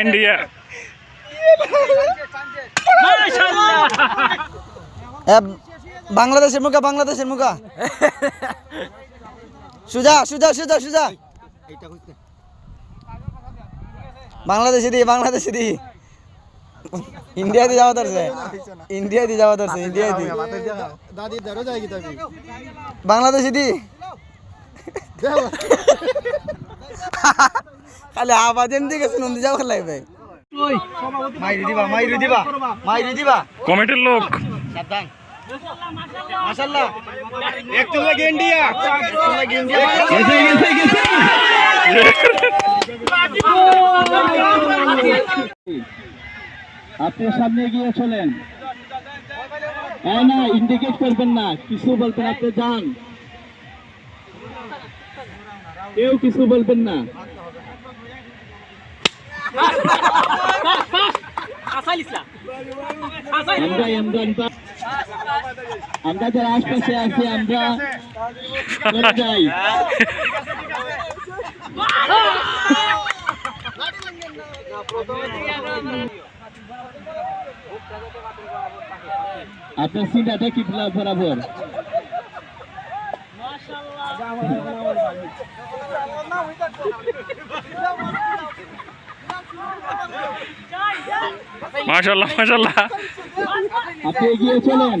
India বাংলাদেশের মুখা বাংলাদেশের মুখা। সুজা সুজা সুজা সুজা। বাংলাদেশে দি বাংলাদেশে দি। ইন্ডিয়া দিয়ে যাওয়া ধরছে ইন্ডিয়া দিয়ে যাওয়া ধরছে ইন্ডিয়া দি দাদি দেরো যায় কি তবে বাংলাদেশে দি। খালি আবাজ এমনি গেছে নন্দী যাওয়া লাগবে মাইরি দিবা মাইরি দিবা মাইরি দিবা। কমিটির লোক। সাবধান। মাশাআল্লাহ। একটু লাগে ইন্ডিয়া। একটু লাগে ইন্ডিয়া। গেছে গেছে গেছে। আপনি সামনে গিয়ে চলেন। না ইন্ডিকেট করবেন না। কিছু বলবেন আপনি যান। কেউ কিছু বলবেন না। আমরা যারা আশপাশে আছি আমরা যাই। আপনার সিটাটা কি বরাবর মাশাল্লাহ মাশাল্লাহ আপনি এগিয়ে চলেন।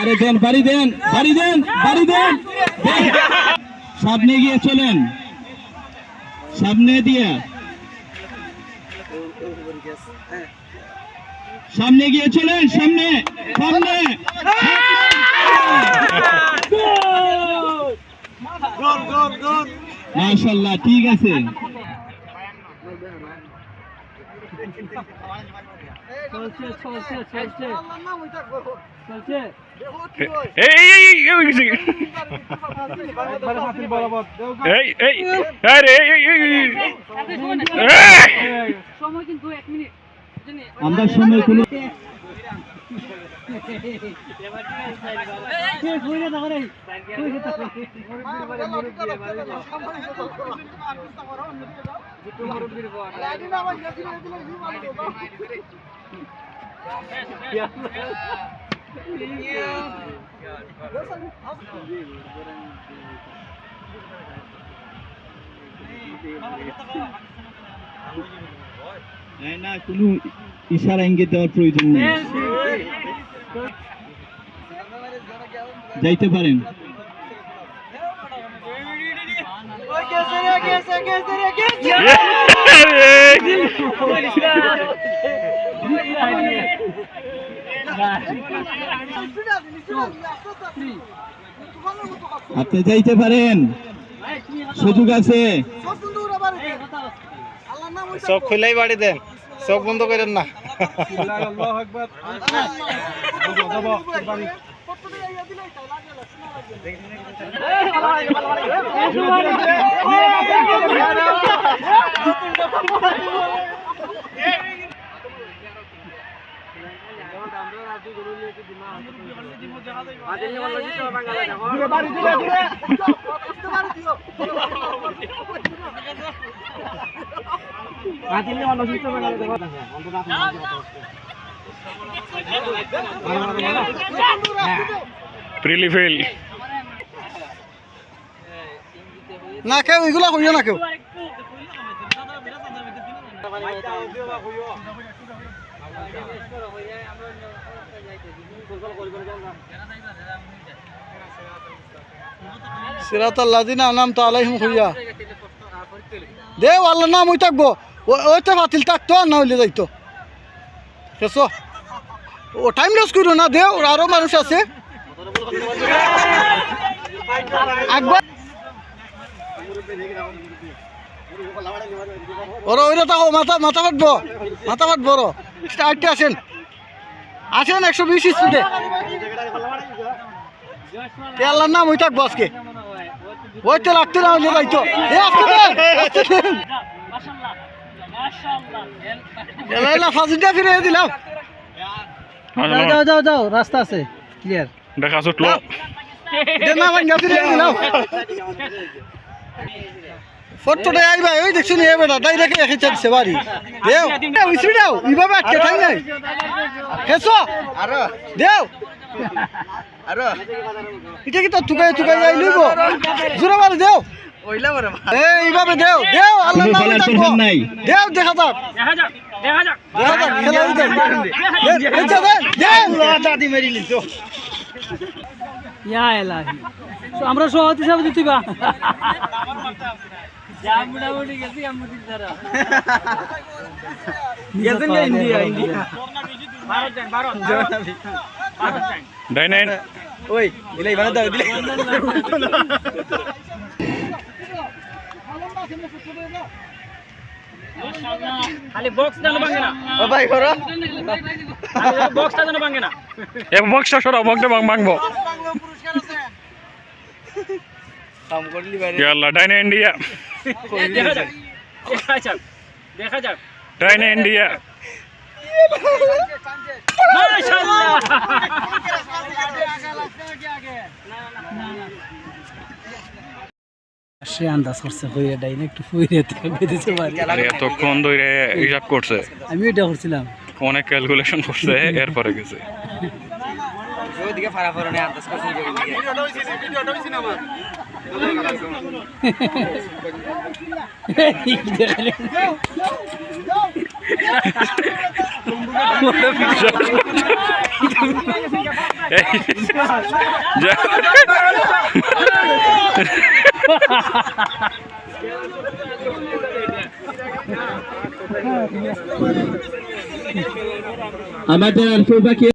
আরে দেন, বাড়ি দেন বাড়ি দেন বাড়ি দেন। সামনে গিয়ে চলেন। সামনে দিয়ে। সামনে গিয়ে চলেন, সামনে সামনে। মাশাল্লাহ ঠিক আছে। আমরা সময় কোনো না কোনো ইশারা ইঙ্গিত দেওয়ার প্রয়োজন নেই। যাইতে পারেন। আপনি যাইতে পারেন। সুযোগ আছে। চোখ খুলেই বাড়ি দেন। চোখ বন্ধ করেন না প্রিলি ফেল না, কেউ এগুলা করিও না কেউ। সিরাতাল লাজিনা নাম তো আলাইহিম খুইয়া দে আল্লাহ নাম ওই থাকব। ওইটা বাতিল থাকতো আর না হইলে যাইতো। কেসো ও টাইম লস করো না দে দেও আরও মানুষ আছে। ওরা ওইটা থাকো মাথা মাথা মাথা ওরা। একশো বিশ নাম লাগতে না এলা ফিরে দিলাম। যাও যাও যাও রাস্তা আছে ক্লিয়ার দেখা ছুটলো না ভাঙ্গা ফিরে দিলাম। ফটোটা আইবা ওই দেখছি নি এবার ডাইরেক্ট এসে চাইছে বাড়ি। দেও দেও ইসরি দাও ইভাবে আটকে ঠাই নাই। হেসো। আরও। দেও। আরও। এটা কি তো তুকাই তুকাই যাই লইব? জোরে মারে দেও। এইভাবে দেও দেও আল্লাহ নাই। দেও দেখা যাক। দেখা যাক দেখা যাক। আমরা সভাপতি সভাপতি তুইবা যা মোটামুটি গেছি আমরা দ্বারা ইন্ডিয়া ইন্ডিয়া। ভারত ভারত। ভারত যান। ডাই নাইন ওই দিলে দাও দিলে খালি বক্স যেন ভাঙে না। ও ভাই করো বক্সটা যেন ভাঙে না। এ বক্সটা সরাও বক্সটা ভাঙবো। কাম করলি বাইরে ইয়াল্লা ডাইনে ইন্ডিয়া দেখা যাক দেখা যাক দেখা যাক। ডাইনে ইন্ডিয়া মাশাআল্লাহ। সে আন্দাজ করছে হইরে ডাইনে একটু ফুইরে বেঁধেছে এতক্ষণ ধরে হিসাব করছে? আমি এটা করছিলাম। অনেক ক্যালকুলেশন করছে এরপরে গেছে। ওইদিকে ফারা আন্দাজ করছি আমাদের অল্প বাকি